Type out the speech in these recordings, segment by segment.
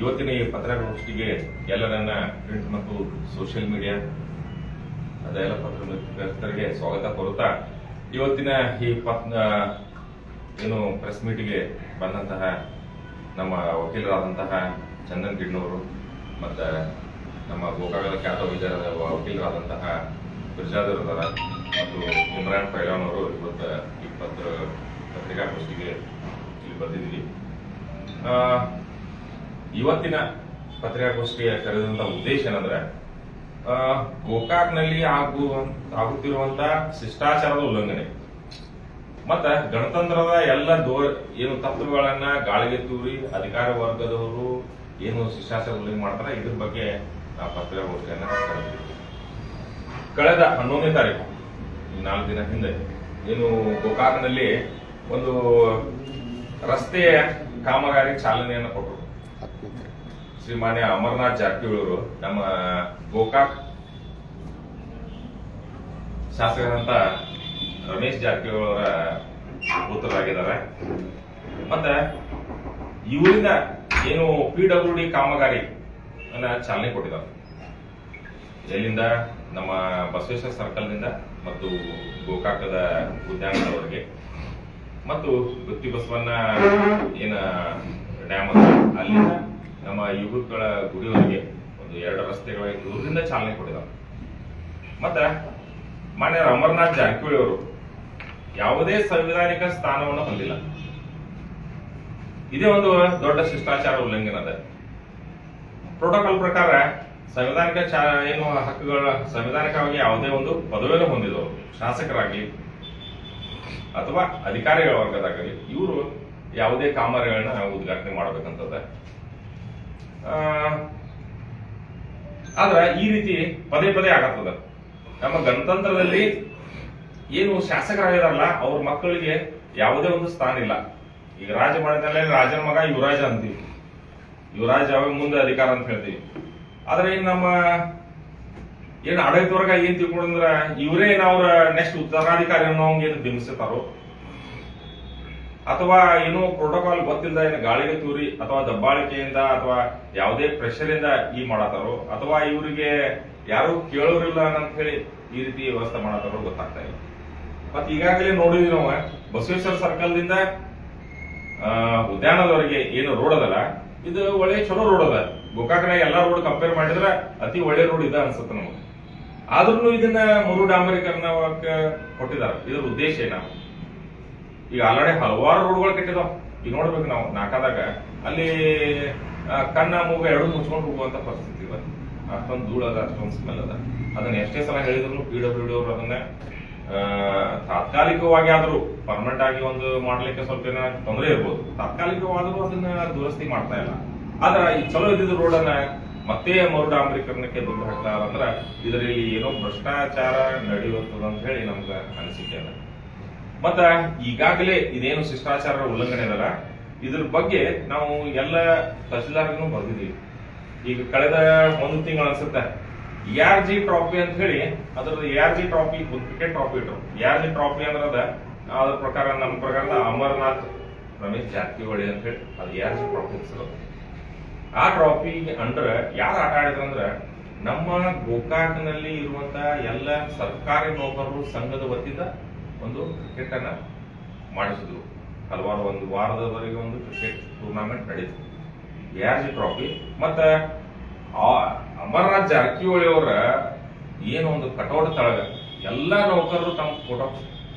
ಇವತ್ತಿನ ಈ ಪತ್ರಿಕಾಗೋಷ್ಠಿಗೆ ಎಲ್ಲರನ್ನ ಪ್ರಿಂಟ್ ಮತ್ತು ಸೋಷಿಯಲ್ ಮೀಡಿಯಾ ಅದೆಲ್ಲ ಪತ್ರಕರ್ತರಿಗೆ ಸ್ವಾಗತ ಕೋರುತ್ತಾ, ಇವತ್ತಿನ ಈ ಪತ್ ಏನು ಪ್ರೆಸ್ ಮೀಟಿಗೆ ಬಂದಂತಹ ನಮ್ಮ ವಕೀಲರಾದಂತಹ ಚಂದನ್ ಗಿಡ್ನವರು ಮತ್ತು ನಮ್ಮ ಗೋಕಾಗದ ಖ್ಯಾತ ವೈದ್ಯರ ವಕೀಲರಾದಂತಹ ಬಿರ್ಜಾದರ್ ಮತ್ತು ಇಮ್ರಾನ್ ಪೈಲಾನ್ ಅವರು ಇವತ್ತು ಈ ಪತ್ರ ಪತ್ರಿಕಾಗೋಷ್ಠಿಗೆ ಇಲ್ಲಿ ಬಂದಿದ್ದೀವಿ. ಇವತ್ತಿನ ಪತ್ರಿಕಾಗೋಷ್ಠಿಯ ಕರೆದಂತ ಉದ್ದೇಶ ಏನಂದ್ರೆ ಗೋಕಾಕ್ನಲ್ಲಿ ಆಗು, ಆಗುತ್ತಿರುವಂತ ಶಿಷ್ಟಾಚಾರದ ಉಲ್ಲಂಘನೆ. ಮತ್ತ ಗಣತಂತ್ರದ ಎಲ್ಲ ದೋ, ಏನು ತತ್ವಗಳನ್ನ ಗಾಳಿಗೆ ತೂರಿ ಅಧಿಕಾರ ವರ್ಗದವರು ಏನು ಶಿಷ್ಟಾಚಾರ ಉಲ್ಲಂಘನೆ ಮಾಡ್ತಾರೆ, ಇದ್ರ ಬಗ್ಗೆ ನಾವು ಪತ್ರಿಕಾಗೋಷ್ಠಿಯನ್ನ ಕರೆದಿದ್ದೀವಿ. ಕಳೆದ ಹನ್ನೊಂದನೇ ತಾರೀಕು ನಾಲ್ಕು ದಿನ ಹಿಂದೆ, ಏನು ಗೋಕಾಕ್ನಲ್ಲಿ ಒಂದು ರಸ್ತೆಯ ಕಾಮಗಾರಿ ಚಾಲನೆಯನ್ನು ಕೊಟ್ಟರು. ಶ್ರೀಮಾನ್ಯ ಅಮರನಾಥ್ ಜಾರಕಿಹೊಳಿ ಅವರು ನಮ್ಮ ಗೋಕಾಕ್ ಶಾಸಕರಂತ ರಮೇಶ್ ಜಾರಕಿಹೊಳಿ ಅವರ ಪುತ್ರರಾಗಿದ್ದಾರೆ. ಮತ್ತೆ ಇವರಿಂದ ಏನು ಪಿ ಡಬ್ಲ್ಯೂ ಡಿ ಕಾಮಗಾರಿ ಚಾಲನೆ ಕೊಟ್ಟಿದ್ದಾರೆ. ಎಲ್ಲಿಂದ? ನಮ್ಮ ಬಸವೇಶ್ವರ ಸರ್ಕಲ್ನಿಂದ ಮತ್ತು ಗೋಕಾಕದ ಉದ್ಯಾನದವರೆಗೆ ಮತ್ತು ಗುತ್ತಿ ಬಸವಣ್ಣ ಏನ ಡ್ಯಾಮ್ ಅಲ್ಲಿಂದ ನಮ್ಮ ಯುವಕಗಳ ಗುಡಿಯವರಿಗೆ ಒಂದು ಎರಡು ರಸ್ತೆಗಳ ದೂರದಿಂದ ಚಾಲನೆ ಕೊಟ್ಟಿದ್ದಾರೆ. ಮತ್ತೆ ಮಾನ್ಯ ಅಮರನಾಥ್ ಜಾರಕಿಹೊಳಿ ಅವರು ಯಾವುದೇ ಸಂವಿಧಾನಿಕ ಸ್ಥಾನವನ್ನು ಹೊಂದಿಲ್ಲ. ಇದೇ ಒಂದು ದೊಡ್ಡ ಶಿಷ್ಟಾಚಾರ ಉಲ್ಲಂಘನೆ ಅದ. ಪ್ರೋಟೋಕಾಲ್ ಪ್ರಕಾರ ಸಂವಿಧಾನಿಕ ಏನು ಹಕ್ಕುಗಳ ಸಂವಿಧಾನಿಕವಾಗಿ ಯಾವುದೇ ಒಂದು ಪದವಿಯನ್ನು ಹೊಂದಿದವರು, ಶಾಸಕರಾಗಲಿ ಅಥವಾ ಅಧಿಕಾರಿಗಳ ವರ್ಗದಾಗಲಿ, ಇವರು ಯಾವುದೇ ಕಾಮಗಾರಿಗಳನ್ನ ಉದ್ಘಾಟನೆ ಮಾಡಬೇಕಂತದ ಆದ್ರ ಈ ರೀತಿ ಪದೇ ಪದೇ ಆಗತ್ತದ. ನಮ್ಮ ಗಣತಂತ್ರದಲ್ಲಿ ಏನು ಶಾಸಕರಾಗಿದಾರಲ್ಲ, ಅವ್ರ ಮಕ್ಕಳಿಗೆ ಯಾವುದೇ ಒಂದು ಸ್ಥಾನ ಇಲ್ಲ. ಈಗ ರಾಜ ರಾಜಮನೆತನದಲ್ಲಿ ರಾಜನ ಮಗ ಯುವರಾಜ ಅಂತೀವಿ. ಯುವರಾಜ ಅವಾಗ ಮುಂದೆ ಅಧಿಕಾರ ಅಂತ ಹೇಳ್ತೀವಿ. ಆದ್ರೆ ಇನ್ ನಮ್ಮ ಏನ್ ಆಡಳಿತ ವರ್ಗ ಏನ್ ತಿಳ್ಕೊಂಡ್ರ ಇವರೇ ಅವ್ರ ನೆಕ್ಸ್ಟ್ ಉತ್ತರಾಧಿಕಾರಿ ಅನ್ನೋ ಏನು ಬಿಂಬಿಸ್ತಾರೋ ಅಥವಾ ಏನು ಪ್ರೋಟೋಕಾಲ್ ಗೊತ್ತಿಲ್ಲದ ಏನು ಗಾಳಿಗೆ ತೂರಿ ಅಥವಾ ದಬ್ಬಾಳಿಕೆಯಿಂದ ಅಥವಾ ಯಾವುದೇ ಪ್ರೆಷರ್ ಇಂದ ಈ ಮಾಡತಾರೋ ಅಥವಾ ಇವರಿಗೆ ಯಾರು ಕೇಳೋರಿಲ್ಲ ಅಂತ ಹೇಳಿ ಈ ರೀತಿ ವ್ಯವಸ್ಥೆ ಮಾಡತಾರೋ ಗೊತ್ತಾಗ್ತಾ ಇಲ್ಲ. ಮತ್ ಈಗಾಗಲೇ ನೋಡಿದ್ವಿ ನಾವು, ಬಸವೇಶ್ವರ ಸರ್ಕಲ್ ದಿಂದ ಉದ್ಯಾನದವರೆಗೆ ಏನು ರೋಡ್ ಅದಲ್ಲ, ಇದು ಒಳ್ಳೆ ಚಲೋ ರೋಡ್ ಅದ. ಗೋಕಾಕನಾಗ ಎಲ್ಲಾ ರೋಡ್ ಕಂಪೇರ್ ಮಾಡಿದ್ರೆ ಅತಿ ಒಳ್ಳೆ ರೋಡ್ ಇದೆ ಅನ್ಸುತ್ತೆ ನಮಗೆ. ಆದ್ರೂ ಇದನ್ನ ಮರು ಡಾಂಬರೀಕರಣಕ್ಕೆ ಕೊಟ್ಟಿದ್ದಾರೆ. ಇದರ ಉದ್ದೇಶ ಏನ? ಈಗ ಆಲ್ರೆಡಿ ಹಲವಾರು ರೋಡ್ಗಳು ಕೆಟ್ಟಿದಾವ. ಈಗ ನೋಡ್ಬೇಕು ನಾವು ನಾಲ್ಕದಾಗ ಅಲ್ಲಿ ಕಣ್ಣ, ಮೂಗ ಎರಡು ಮುಚ್ಕೊಂಡು ಹೋಗುವಂತ ಪರಿಸ್ಥಿತಿ ಇವತ್ತು ಅಷ್ಟೊಂದು ಧೂಳ ಅದ, ಅಷ್ಟೊಂದು ಸ್ಮೆಲ್ ಅದ. ಅದನ್ನ ಎಷ್ಟೇ ಸಲ ಹೇಳಿದ್ರು ಪಿ ಡಬ್ಲ್ಯೂ ಡಿ ಅವರು ಅದನ್ನ ತಾತ್ಕಾಲಿಕವಾಗಿ ಆದ್ರೂ ಪರ್ಮನೆಂಟ್ ಆಗಿ ಒಂದು ಮಾಡ್ಲಿಕ್ಕೆ ಸ್ವಲ್ಪ ಏನ ತೊಂದರೆ ಇರ್ಬೋದು. ತಾತ್ಕಾಲಿಕವಾದರೂ ಅದನ್ನ ದುರಸ್ತಿ ಮಾಡ್ತಾ ಇಲ್ಲ. ಆದ್ರ ಈ ಚಲೋ ಇದ್ದಿದ್ದ ರೋಡ್ ಅನ್ನ ಮತ್ತೆ ಮರು ಡಾಂಬರೀಕರಣಕ್ಕೆ ದುಡ್ಡು ಅಂದ್ರ ಇದರಲ್ಲಿ ಏನೋ ಭ್ರಷ್ಟಾಚಾರ ನಡೆಯುತ್ತದೆ ಅಂತ ಹೇಳಿ ನಮ್ಗ ಅನಿಸಿಕೆ ಅದ. ಮತ್ತ ಈಗಾಗಲೇ ಇದೇನು ಶಿಷ್ಟಾಚಾರ ಉಲ್ಲಂಘನೆ ಅದಲ್ಲ ಇದ್ರ ಬಗ್ಗೆ ನಾವು ಎಲ್ಲ ತಹಸೀಲ್ದಾರ್ಗೂ ಬರ್ದಿದೀವಿ ಈಗ ಕಳೆದ ಒಂದು ತಿಂಗಳು ಅನ್ಸುತ್ತೆ. ಆರ್ ಜಿ ಟ್ರಾಫಿ ಅಂತ ಹೇಳಿ, ಅದ್ರದ್ದು R G trophy cricket trophy ಇಟ್ರು. ಆರ್ ಜಿ ಟ್ರಾಫಿ ಅಂದ್ರೆ ಅದ, ಅದ್ರ ಪ್ರಕಾರ ನಮ್ಮ ಪ್ರಕಾರ ಅಮರನಾಥ್ ರಮೇಶ್ ಜಾರಕಿಹೊಳಿ ಅಂತ ಹೇಳಿ ಅದು ಆರ್ ಜಿ ಟ್ರಾಫಿ ಹೆಸರು ಆ ಟ್ರಾಫಿ ಅಂಡರ್ ಯಾರು ಆಟ ಆಡಿದ್ರು ಅಂದ್ರ ನಮ್ಮ ಗೋಕಾಕ್ನಲ್ಲಿ ಇರುವಂತ ಎಲ್ಲ ಸರ್ಕಾರಿ ನೌಕರರು, ಸಂಘದ ವತಿಯಿಂದ ಒಂದು ಕ್ರಿಕೆಟ್ ಅನ್ನ ಮಾಡಿಸಿದ್ರು. ಹಲವಾರು ಒಂದು ವಾರದವರೆಗೆ ಒಂದು ಕ್ರಿಕೆಟ್ ಟೂರ್ನಾಮೆಂಟ್ ನಡೀತು. ಆರ್ ಜಿ ಟ್ರಾಫಿ ಮತ್ತ ಅಮರನಾಥ್ ಜಾರಕಿಹೊಳಿ ಅವರ ಏನು ಒಂದು ಕಟೌಟ್ ತಳಗ ಎಲ್ಲಾ ನೌಕರರು ತಮ್ಮ ಫೋಟೋ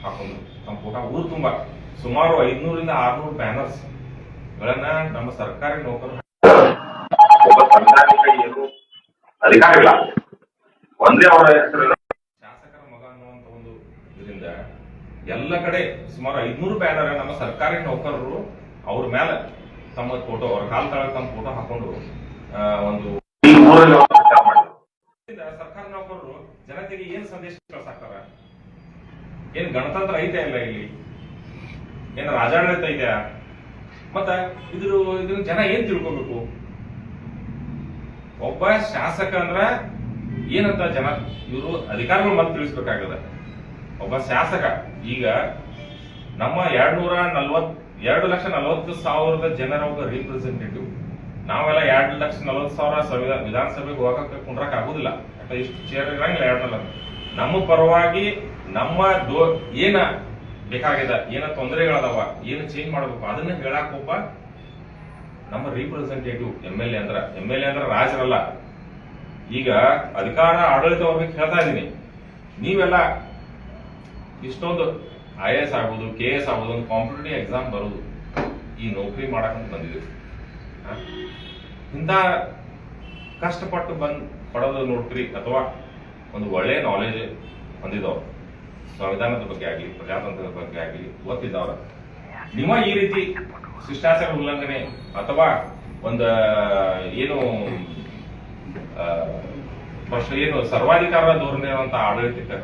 ಹಾಕೊಂಡ್ರು. ತಮ್ಮ ಫೋಟೋ ಊರು ತುಂಬಾ. ಸುಮಾರು ಐದ್ನೂರಿಂದ ಆರ್ನೂರು ಬ್ಯಾನರ್ಸ್ ಗಳನ್ನ ನಮ್ಮ ಸರ್ಕಾರಿ ನೌಕರರು ಒಬ್ಬ ಸಂವಿಧಾನಿಕ ಏನು ಅಧಿಕಾರ ಇಲ್ಲ ಒಂದೇ ಅವರ ಹೆಸರಿನ ಶಾಸಕರ ಮಗ ಅನ್ನುವಂತ ಒಂದು ಇದರಿಂದ ಎಲ್ಲ ಕಡೆ ಸುಮಾರು ಐದ್ನೂರು ಬ್ಯಾನರ್ ನಮ್ಮ ಸರ್ಕಾರಿ ನೌಕರರು ಅವ್ರ ಮೇಲೆ ತಮ್ಮ ಫೋಟೋ ಅವ್ರ ಕಾಲ್ ತಳ ತಮ್ಮ ಫೋಟೋ ಹಾಕೊಂಡು ಒಂದು ಸರ್ಕಾರಿ ನೌಕರರು ಜನತೆಗೆ ಏನ್ ಸಂದೇಶ ಕಳ್ಸಾಕ್ತಾರ? ಏನ್ ಗಣತಂತ್ರ ಐತೆ ಇಲ್ಲ ಇಲ್ಲಿ? ಏನ್ ರಾಜಾಡಳಿತ ಐತೆ ಮತ್ತ ಇದ್ರ ಇದನ್ನ ಜನ ಏನ್ ತಿಳ್ಕೊಬೇಕು? ಒಬ್ಬ ಶಾಸಕ ಅಂದ್ರ ಏನಂತ ಜನ ಇವರು ಅಧಿಕಾರಿಗಳು ಮತ್ತೆ ತಿಳಿಸ್ಬೇಕಾಗದ? ಒಬ್ಬ ಶಾಸಕ. ಈಗ ನಮ್ಮ ಎರಡ್ನೂರ ನಲ್ವತ್, ಎರಡು ಲಕ್ಷ ನಲವತ್ತು ಸಾವಿರದ ಜನರ ಒಬ್ಬ ರಿಪ್ರೆಸೆಂಟೇಟಿವ್ ನಾವೆಲ್ಲ ಎರಡು ಲಕ್ಷ ನಲವತ್ತು ಸಾವಿರ ಸಂವಿಧಾನ ವಿಧಾನಸಭೆಗೆ ಹೋಗಕ್ಕೆ ಕುಂಡ್ರಕ್ ಆಗುದಿಲ್ಲ. ಯಾಕಂದ್ರೆ ಇಷ್ಟು ಚೇರ್ ಇರಂಗಿಲ್ಲ ಎರಡ್ ನಲವತ್ತು. ನಮ್ಮ ಪರವಾಗಿ ನಮ್ಮ ದೋ, ಏನ ಬೇಕಾಗಿದೆ, ಏನ ತೊಂದರೆಗಳದಾವ, ಏನು ಚೇಂಜ್ ಮಾಡ್ಬೇಕು ಅದನ್ನ ಹೇಳಕ್ ಒಬ್ಬ ನಮ್ಮ ರಿಪ್ರೆಸೆಂಟೇಟಿವ್ ಎಂ ಎಲ್ ಎ ಅಂದ್ರ. ಎಂ ಎಲ್ ಎ ಅಂದ್ರ ರಾಜರಲ್ಲ. ಈಗ ಅಧಿಕಾರ ಆಡಳಿತ ಹೇಳ್ತಾ ಇದ್ದೀನಿ. ನೀವೆಲ್ಲ ಇಷ್ಟೊಂದು ಐ ಎ ಎಸ್ ಆಗ್ಬೋದು ಕೆ ಎಸ್ ಆಗ್ಬೋದು, ಒಂದು ಕಾಂಪಿಟೇಟಿವ್ ಎಕ್ಸಾಮ್ ಬರೋದು. ಈ ನೌಕರಿ ಮಾಡಕಂತ ಬಂದಿದೆ? ಇಂಥ ಕಷ್ಟಪಟ್ಟು ಬಂದು ಪಡೋದು ನೋಡ್ರಿ ಅಥವಾ ಒಂದು ಒಳ್ಳೆ ನಾಲೆಜ್ ಹೊಂದಿದವ್ರು, ಸಂವಿಧಾನದ ಬಗ್ಗೆ ಆಗಲಿ, ಪ್ರಜಾತಂತ್ರದ ಬಗ್ಗೆ ಆಗಲಿ, ಗೊತ್ತಿದ್ದವ್ರ. ನಿಮ್ಮ ಈ ರೀತಿ ಶಿಷ್ಟಾಚಾರ ಉಲ್ಲಂಘನೆ ಅಥವಾ ಒಂದು, ಏನು ಏನು ಸರ್ವಾಧಿಕಾರ ಧೋರಣೆ ಅಂತ ಆಡಳಿತಕ್ಕೆ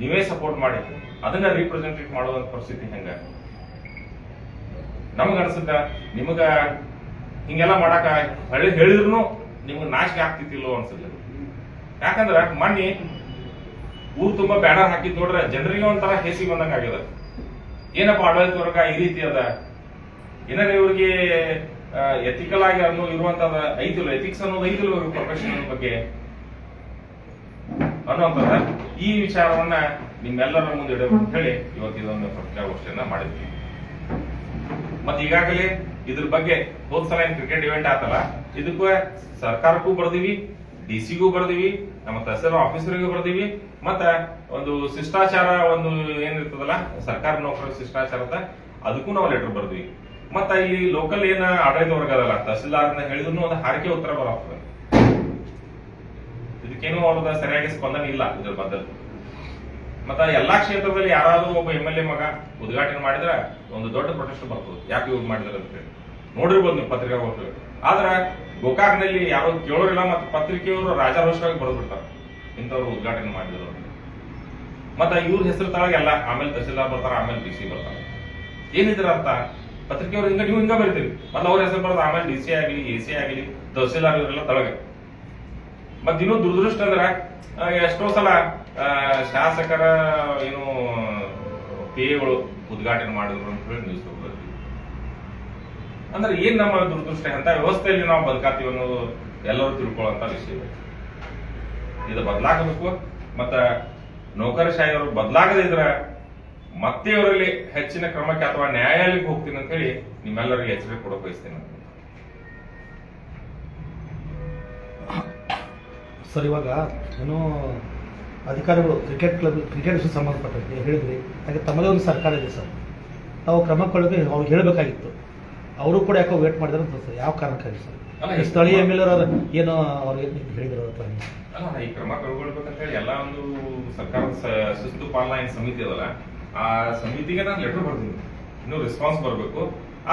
ನೀವೇ ಸಪೋರ್ಟ್ ಮಾಡಿ. ಅದನ್ನ ರಿಪ್ರೆಸೆಂಟೇಟ್ ಮಾಡುವಂತ ಪರಿಸ್ಥಿತಿ ಹೆಂಗ? ನಮಗ ಅನ್ಸುತ್ತ, ನಿಮಗ ಹಿಂಗೆಲ್ಲ ಮಾಡಾಕ ಹಳ್ಳಿ ಹೇಳಿದ್ರು ನಿಮ್ಗೆ ನಾಚಿಕೆ ಆಗ್ತಿತ್ತಿಲ್ಲೋ ಅನ್ಸುತ್ತೆ. ಯಾಕಂದ್ರ ಮಣ್ಣಿ ಊರ್ ತುಂಬಾ ಬ್ಯಾನರ್ ಹಾಕಿದ್ ನೋಡ್ರೆ ಜನರಿಗೆ ಒಂಥರ ಹೇಸಿ ಬಂದಂಗ ಆಗ್ಯದ. ಏನಪ್ಪ ಆಡಳಿತ ವರ್ಗ ಈ ರೀತಿ ಅದ? ಏನಾರ ಇವ್ರಿಗೆ ಎಥಿಕಲ್ ಆಗಿ ಅನ್ನೋ ಇರುವಂತದ ಐತಿಲ್ಲ ಎಥಿಕ್ಸ್ ಅನ್ನೋದು ಐತಿಲ್ಲ ಇವ್ರ ಪ್ರೊಫೆಷನ್ ಬಗ್ಗೆ. ಅನ್ನುವಂಥದ್ದ ಈ ವಿಚಾರವನ್ನ ನಿಮ್ಮೆಲ್ಲರ ಮುಂದೆ ಇಡಬೇಕು ಅಂತ ಹೇಳಿ ಇವತ್ತು ಇದೊಂದು ಪತ್ರಿಕಾಗೋಷ್ಠಿಯನ್ನ ಮಾಡಿದ್ವಿ. ಮತ್ತೆ ಈಗಾಗಲೇ ಇದ್ರ ಬಗ್ಗೆ ಹೋದ್ ಸಲ ಏನ್ ಕ್ರಿಕೆಟ್ ಇವೆಂಟ್ ಆತಲ್ಲ, ಇದಕ್ಕೂ ಸರ್ಕಾರಕ್ಕೂ ಬರ್ದಿವಿ ಡಿ ಸಿಗೂ ಬರ್ದಿವಿ, ನಮ್ಮ ತಹಸೀಲ್ ಆಫೀಸರ್ಗೂ ಬರ್ದಿವಿ, ಮತ್ತ ಒಂದು ಶಿಷ್ಟಾಚಾರ ಒಂದು ಏನಿರ್ತದಲ್ಲ, ಸರ್ಕಾರ ನೌಕರ ಅಂತ ಅದಕ್ಕೂ ನಾವು ಲೆಟರ್ ಬರ್ದಿವಿ. ಮತ್ತ ಇಲ್ಲಿ ಲೋಕಲ್ ಏನ ಆಡಳಿತ ವರ್ಗ ಅದಲ್ಲ, ತಹಸೀಲ್ದಾರ್ನ ಹೇಳಿದ್ರು ಒಂದು ಹಾರಿಕೆ ಉತ್ತರ ಬರೋಗ್ತದೆ ಇದಕ್ಕೇನು ಅವ್ರದ ಸರಿಯಾಗಿ ಸ್ಪಂದನೆ ಇಲ್ಲ ಇದ್ರ ಬದಲು. ಮತ್ತ ಎಲ್ಲಾ ಕ್ಷೇತ್ರದಲ್ಲಿ ಯಾರಾದ್ರೂ ಒಬ್ಬ ಎಂ ಎಲ್ ಎ ಮಗ ಉದ್ಘಾಟನೆ ಮಾಡಿದ್ರೆ ಒಂದು ದೊಡ್ಡ ಪ್ರೊಟೆಸ್ಟ್ ಬರ್ತದೆ. ಯಾಕೆ ಇವ್ರು ಮಾಡಿದ್ರೆ ಅಂತ ಹೇಳಿ. ನೋಡಿರ್ಬೋದು ನೀವು ಪತ್ರಿಕಾಗೋಷ್ಠಿ ಆದ್ರ ಗೋಕಾಕ್ನಲ್ಲಿ ಯಾರು ಕೇಳೋರಿಲ್ಲ ಮತ್ತೆ ಪತ್ರಿಕೆಯವರು ರಾಜಾರೋಷವಾಗಿ ಬರೆದ್ಬಿಡ್ತಾರೆ. ಇಂಥವ್ರು ಉದ್ಘಾಟನೆ ಮಾಡಿದ್ರು ಮತ್ತ ಇವ್ರ ಹೆಸರು ತಳಗೆಲ್ಲ ಆಮೇಲೆ ತಹಸೀಲ್ದಾರ್ ಬರ್ತಾರ, ಆಮೇಲೆ ಡಿ ಸಿ ಬರ್ತಾರ. ಏನಿದ್ರ ಅರ್ಥ? ಪತ್ರಿಕೆಯವ್ರು ಹಿಂಗ, ನೀವು ಹಿಂಗ ಬರೀತೀರಿ. ಮತ್ತೆ ಅವ್ರ ಹೆಸರು ಬರ್ತಾರೆ ಆಮೇಲೆ ಡಿ ಸಿ ಆಗಲಿ ಎ ಸಿ ಆಗಲಿ, ತಹಸೀಲ್ದಾರ್ ಇವರೆಲ್ಲ ತಳಗೆ. ಮತ್ ಇನ್ನೂ ದುರದೃಷ್ಟ ಅಂದ್ರ ಎಷ್ಟೋ ಸಲ ಶಾಸಕರ ಏನು ಪೇಗಳು ಉದ್ಘಾಟನೆ ಮಾಡಿದ್ರು ಅಂತ ಹೇಳಿ ನ್ಯೂಸ್ ಅಂದ್ರೆ ಏನ್ ನಮ್ಮ ದುರದೃಷ್ಟ ಅಂತ ವ್ಯವಸ್ಥೆಯಲ್ಲಿ ನಾವು ಬದುಕಾತೀವಿ ಅನ್ನೋದು ಎಲ್ಲರೂ ತಿಳ್ಕೊಳ್ಳುವಂತ ವಿಷಯ ಇದು. ಬದಲಾಗಬೇಕು, ಮತ್ತ ನೌಕರಶಾಹಿಯವರು ಬದಲಾಗದೇ ಇದ್ರ ಮತ್ತೆ ಅವರಲ್ಲಿ ಹೆಚ್ಚಿನ ಕ್ರಮಕ್ಕೆ ಅಥವಾ ನ್ಯಾಯಾಲಯಕ್ಕೆ ಹೋಗ್ತೀನಿ ಅಂತ ಹೇಳಿ ನಿಮ್ಮೆಲ್ಲರಿಗೆ ಎಚ್ಚರಿಕೆ ಕೊಡಕ್ ಬಯಸ್ತೇನೆ ಸರ್ ಇವಾಗ ಏನು ಅಧಿಕಾರಿಗಳು ಕ್ರಿಕೆಟ್ ಕ್ಲಬ್ ಕ್ರಿಕೆಟ್ ವಿಷಯ ಸಂಬಂಧಪಟ್ಟಂತೆ ಹೇಳಿದ್ರಿ ಹಾಗೆ ತಮ್ಮದೇ ಒಂದು ಸರ್ಕಾರ ಇದೆ ಸರ್. ತಾವು ಕ್ರಮ ಕೊಳ್ಳೋಕೆ ಅವ್ರಿಗೆ ಹೇಳಬೇಕಾಗಿತ್ತು. ಅವರು ಕೂಡ ಯಾಕೋ ವೇಟ್ ಮಾಡಿದಾರೆ ಅಂತ ಸರ್ ಯಾವ ಕಾರಣಕ್ಕಾಗಿ ಸರ್? ಸ್ಥಳೀಯ ಎಂ ಎಲ್ ಏನು ಅವ್ರಿಗೆ ಹೇಳಿದ್ರು ಅಲ್ಲ ಈ ಕ್ರಮ ಕೈಗೊಳ್ಬೇಕಂತ ಹೇಳಿ ಎಲ್ಲ ಒಂದು ಸರ್ಕಾರದ ಶಿಸ್ತು ಪಾಲನಾ ಏನು ಸಮಿತಿ ಅದಲ್ಲ ಆ ಸಮಿತಿಗೆ ನಾನು ಲೆಟರ್ ಬರ್ತೀನಿ. ಇನ್ನೂ ರೆಸ್ಪಾನ್ಸ್ ಬರಬೇಕು.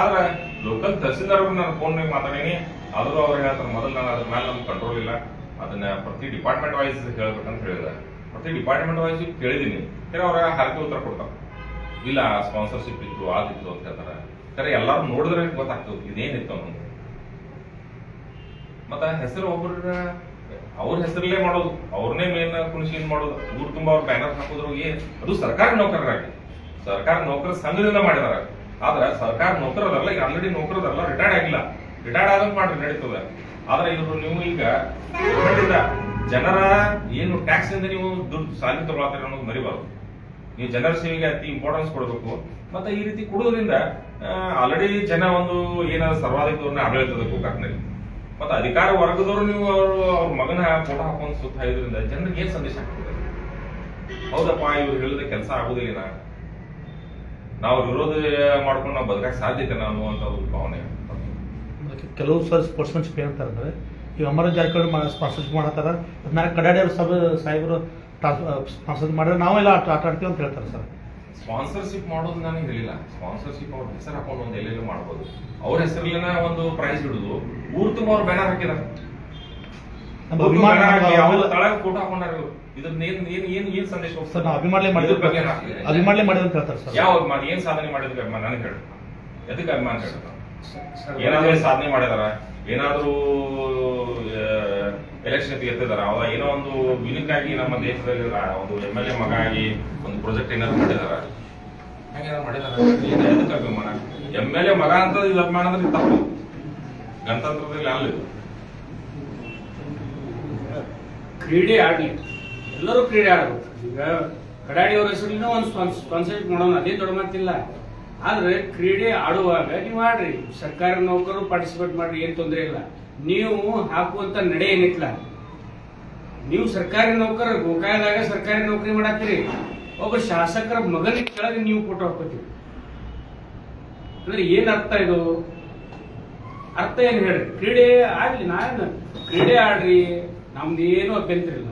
ಆದ್ರೆ ಲೋಕಲ್ ತಹಸೀಲ್ದಾರ್ ನಾನು ಫೋನ್ ಮಾತಾಡೀನಿ. ಆದರೂ ಅವ್ರು ಹೇಳ್ತಾರೆ ಮೊದಲು ನಾನು ಅದ್ರ ಮೇಲೆ ನಮ್ಗೆ ಕಂಟ್ರೋಲ್ ಇಲ್ಲ. ಅದನ್ನ ಪ್ರತಿ ಡಿಪಾರ್ಟ್ಮೆಂಟ್ ವೈಸ್ ಹೇಳ್ಬೇಕಂತ ಹೇಳಿದ. ಪ್ರತಿ ಡಿಪಾರ್ಟ್ಮೆಂಟ್ ವೈಸ್ ಕೇಳಿದೀನಿ. ಕರೆ ಅವ್ರ ಹರಕೆ ಉತ್ತರ ಕೊಡ್ತಾರ. ಇಲ್ಲ ಸ್ಪಾನ್ಸರ್ಶಿಪ್ ಇತ್ತು ಆದಿತ್ತು ಅಂತ ಹೇಳ್ತಾರೆ. ಕರೆ ಎಲ್ಲಾರು ನೋಡಿದ್ರೆ ಗೊತ್ತಾಗ್ತದೆ, ಇದೇನಿತ್ತು ಅನ್ನೋದು. ಮತ್ತ ಹೆಸರು ಒಬ್ಬರ ಅವ್ರ ಹೆಸರಲ್ಲೇ ಮಾಡೋದು, ಅವ್ರನ್ನೇ ಮೇನ್ ಕುಣಿಸಿ ಏನ್ ಮಾಡೋದು. ಊರ್ ತುಂಬಾ ಅವ್ರ ಬ್ಯಾನರ್ ಹಾಕೋದ್ರು ಏನ್ ಅದು ಸರ್ಕಾರಿ ನೌಕರರಾಗಿ. ಸರ್ಕಾರ ನೌಕರ ಸಂಘದಿಂದ ಮಾಡಿದಾರ. ಆದ್ರೆ ಸರ್ಕಾರ ನೌಕರರಲ್ಲ ಈಗ ಆಲ್ರೆಡಿ ನೌಕರದಲ್ಲ ರಿಟೈರ್ಡ್ ಆಗಿಲ್ಲ. ರಿಟೈರ್ಡ್ ಆದಂಗ್ ಮಾಡ್ರಿ ನಡೀತದೆ. ಆದ್ರೆ ಇವರು ನೀವು ಈಗ ಜನರ ಏನು ಟ್ಯಾಕ್ಸ್ ಇಂದ ನೀವು ದುಡ್ಡು ಸಾಲಿ ತಗೊಳತ್ತೀರ ಅನ್ನೋದು ಮರಿಬಾರ್ದು. ನೀವು ಜನರ ಸೇವೆಗೆ ಅತಿ ಇಂಪಾರ್ಟೆನ್ಸ್ ಕೊಡಬೇಕು. ಮತ್ತೆ ಈ ರೀತಿ ಕೊಡೋದ್ರಿಂದ ಆಲ್ರೆಡಿ ಜನ ಒಂದು ಏನಾದ್ರು ಸರ್ವಾಧಿಕವನ್ನ ಆಡಳಿತದ ಗೋಕಾಕ್ನಲ್ಲಿ ಮತ್ತೆ ಅಧಿಕಾರ ವರ್ಗದವರು ನೀವು ಅವರು, ಅವ್ರ ಮಗನ ಫೋಟೋ ಹಾಕೊಂಡು ಸುತ್ತ ಇದ್ರಿಂದ ಜನರಿಗೆ ಏನ್ ಸಂದೇಶ ಆಗ್ತದೆ? ಹೌದಪ್ಪ, ಇವ್ರು ಹೇಳಿದ ಕೆಲಸ ಆಗುದಿಲ್ಲ ನಾವು ವಿರೋಧ ಮಾಡ್ಕೊಂಡು ನಾವು ಬದುಕಕ್ಕೆ ಸಾಧ್ಯತೆ ಅನ್ನುವಂತ ಒಂದು ಭಾವನೆ. ಅದಕ್ಕೆ ಕೆಲವು ಸರ್ ಸ್ಪೋರ್ಟ್ಸ್ಮನ್ಶಿಪ್ ಏನಂತಾರೆ ಅಂದರೆ ಈ ಅಮರ ಜಾರಕಿಹೊಳಿ ಸ್ಪಾನ್ಸರ್ಶಿಪ್ ಮಾಡತ್ತಾರ. ಅದನ್ನ ಕಡಾಡಿಯವ್ರು ಸಬ್ ಸಾಹೇಬರು ಸ್ಪಾನ್ಸರ್ ಮಾಡಿದ್ರೆ ನಾವೆಲ್ಲ ಆಟ ಆಟ ಆಡ್ತೀವಿ ಅಂತ ಹೇಳ್ತಾರೆ ಸರ್. ಸ್ಪಾನ್ಸರ್ಶಿಪ್ ಮಾಡೋದು ನಾನು ಹೇಳಿಲ್ಲ. ಸ್ಪಾನ್ಸರ್ಶಿಪ್ ಅವ್ರ ಹೆಸರು ಹಾಕೊಂಡು ಒಂದು ಎಲ್ಲೆಲ್ಲೂ ಮಾಡ್ಬೋದು. ಅವ್ರ ಹೆಸರಲ್ಲಿನ ಒಂದು ಪ್ರೈಸ್ ಹಿಡಿದು ಊರು ತುಂಬ ಅವ್ರು ಬ್ಯಾನರ್ ಹಾಕಿದಾರೆ. ಅವ್ರ ಅಭಿಮಾನಲೆ ಮಾಡಿದ್ರೆ ಅಂತ ಹೇಳ್ತಾರೆ ಸರ್. ಯಾವ ಅಭಿಮಾನ? ಏನ್ ಸಾಧನೆ ಮಾಡಿದ್ರು ಅಭಿಮಾನ? ನನಗೆ ಹೇಳು. ಎದಕ್ಕೆ ಅಭಿಮಾನ ಹೇಳು ಏನಾದ್ರೂ ಸಾಧನೆ ಮಾಡಿದಾರ? ಏನಾದ್ರೂ ಎಲೆಕ್ಷನ್ ಎತ್ತಿದಾರ? ಅವಾಗ ಏನೋ ಒಂದು ಯುನಿಕ್ ಆಗಿ ನಮ್ಮ ದೇಶದಲ್ಲಿ ಒಂದು ಎಂ ಎಲ್ ಎ ಮಗ ಆಗಿ ಒಂದು ಪ್ರಾಜೆಕ್ಟ್ ಏನಾದ್ರು ಮಾಡಿದಾರ? ಹಂಗೇನಾದ್ರು ಮಾಡಿದಾರ? ಎದಕ್ಕೆ ಅಭಿಮಾನ? ಎಂ ಎಲ್ ಎ ಮಗ ಅಂತ ಇದು ಅಭಿಮಾನ ಅಂದ್ರೆ ತಪ್ಪು. ಗಣತಂತ್ರದಲ್ಲಿ ಅಲ್ಲ ಇದು. ಕ್ರೀಡೆ ಆಡ್ಲಿ. ಎಲ್ಲರೂ ಕ್ರೀಡೆ ಆಡಬೇಕು. ಈಗ ಕಡಾಡಿಯವ್ರ ಹೆಸರಿನ ಒಂದು ಸ್ಪಾನ್ಸರ್ಶಿಪ್ ಮಾಡೋಣ. ಅದೇ ದೊಡ್ಡ ಮಾತಿಲ್ಲ. ಆದ್ರೆ ಕ್ರೀಡೆ ಆಡುವಾಗ ನೀವು ಆಡ್ರಿ. ಸರ್ಕಾರಿ ನೌಕರರು ಪಾರ್ಟಿಸಿಪೇಟ್ ಮಾಡ್ರಿ, ಏನ್ ತೊಂದರೆ ಇಲ್ಲ. ನೀವು ಹಾಕುವಂತ ನಡೆ ಏನಿತ್ಲ? ನೀವು ಸರ್ಕಾರಿ ನೌಕರ ಗೋಕಾಯದಾಗ ಸರ್ಕಾರಿ ನೌಕರಿ ಮಾಡಾತ್ತೀರಿ. ಒಬ್ಬ ಶಾಸಕರ ಮಗನ ಕೆಳಗೆ ನೀವು ಫೋಟೋ ಹಾಕೋತೀರಿ ಅಂದ್ರೆ ಏನ್ ಅರ್ಥ ಇದು? ಅರ್ಥ ಏನ್ ಹೇಳ್ರಿ? ಕ್ರೀಡೆ ಆಡ್ಲಿ ನಾನು ಕ್ರೀಡೆ ಆಡ್ರಿ, ನಮ್ದು ಏನು ಅಭ್ಯಂತರ ಇಲ್ಲ.